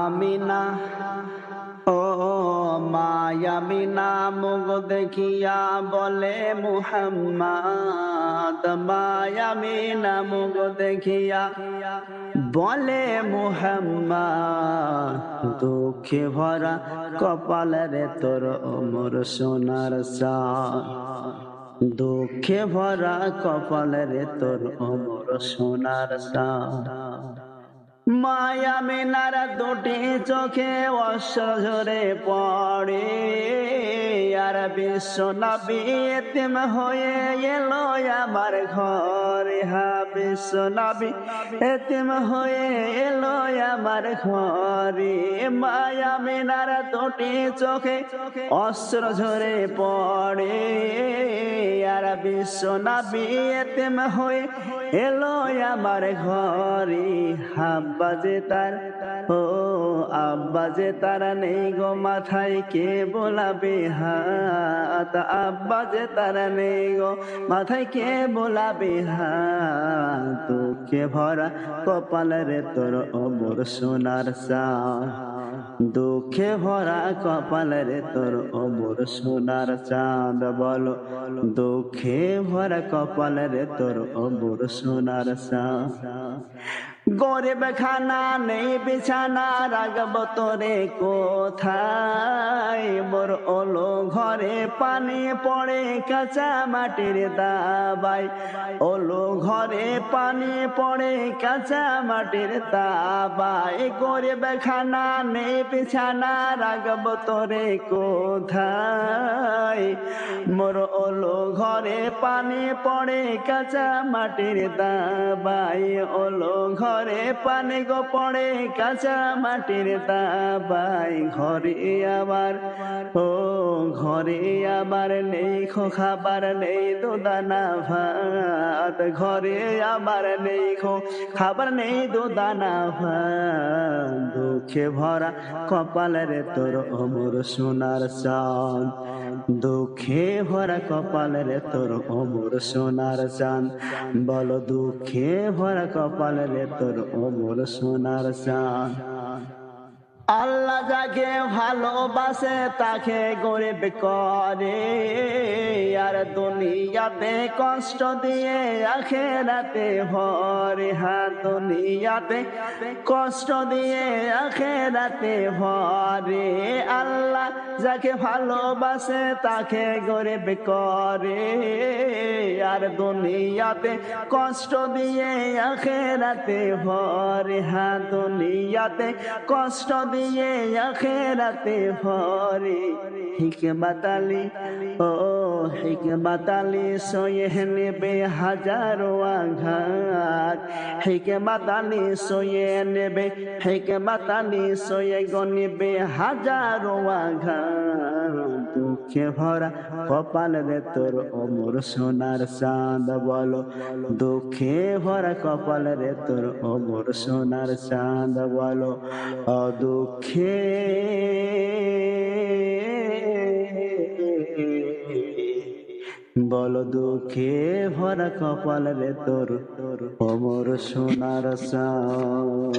আমিনা, ও মায়ামিনা মুগ দেখিয়া বলে মুহাম্মদ মায়ামিনা মুগ দেখিয়া বলে মুহাম্মদ, দুঃখে ভরা কপালের তোর অমর সোনার সা দুঃখে ভরা কপালের তোর অমর সোনার সা মায়া নারা দুটি চোখে অশ্র ঝরে পড়ে। আর বিশ্ব নবী এতিম হয়ে এলো আমার ঘরে। হা বিশ্ব নবী এতিম হয়ে এলো আমার ঘরে। মায়া মেনার দুটি চোখে অশ্র ঝরে পড়ে। আর বিশ্ব নবী এতিম হয়ে এলো আমার ঘরে। হাব্বা যে তার, ও আব্বা যে তারা নেই গো মাথায় কে বোলাবে হাত আব্বা যে তারা নেই গো। মাথায় কে বোলাবে হাত? দুঃখে ভরা কপালের তোর অমর সোনার সা দুঃখে ভরা কপালের তোর অমর সোনার চাঁদ বলো। দুঃখে ভরা কপালের তোর অমর সোনার চাঁদ। গরিব খানা নেই, বিছানা রাগব তোরে কোথায়? মোর ওলো ঘরে পানি পড়ে কাঁচা মাটির দাবাই ওলো ঘরে পানি পড়ে কাঁচা মাটির দাবাই গরিব খানা নেই বিছানা রাগব তোরে কোথায়? মোর ওলো ঘরে পানি পড়ে, কাঁচা মাটির দাবাই ওলো ঘরে পানি গো পড়ে, কাঁচা মাটির দাবাই ঘরে আবার, ও ঘরে আবার নেই খো খাবার, নেই দুদানা ভাত। ঘরে আবার নেই খো খাবার, নেই দুদানা ভাত। দুঃখে ভরা কপালের তোর অমর সোনার চাঁদ। দুঃখে ভরা কপালের তোর অমর সোনার চাঁদ। বল দুঃখে ভরা কপালের তোর অমর সোনার চাঁদ। আল্লাহ যাকে ভালোবাসে তাকে গরিব করে। আর দুনিয়াতে কষ্ট দিয়ে আখেরাতে ভরে হা দুনিয়াতে কষ্ট দিয়ে আখেরাতে ভরে আল্লাহ যাকে ভালোবাসে তাকে গরিব করে। আর দুনিয়াতে কষ্ট দিয়ে আখেরাতে ভরে। হা দুনিয়াতে কষ্ট দিয়ে আখেরাতে ভরে। হিকে বাতালি ও হিকমত আলী সোয়ে নেবে হাজারো আঘাত। আলী সোয়ে নেবে হিকমত আলী সোয়ে গনিবে হাজারো আঘাত। দুঃখে ভরা কপাল রে তোর অমর সোনার চাঁদ বলো। দুঃখে ভরা কপাল রে তোর অমর সোনার চাঁদ বলো। অদুঃখে বল দুঃখে ভরা কপাল রে তোর অমর সোনার চাঁদ।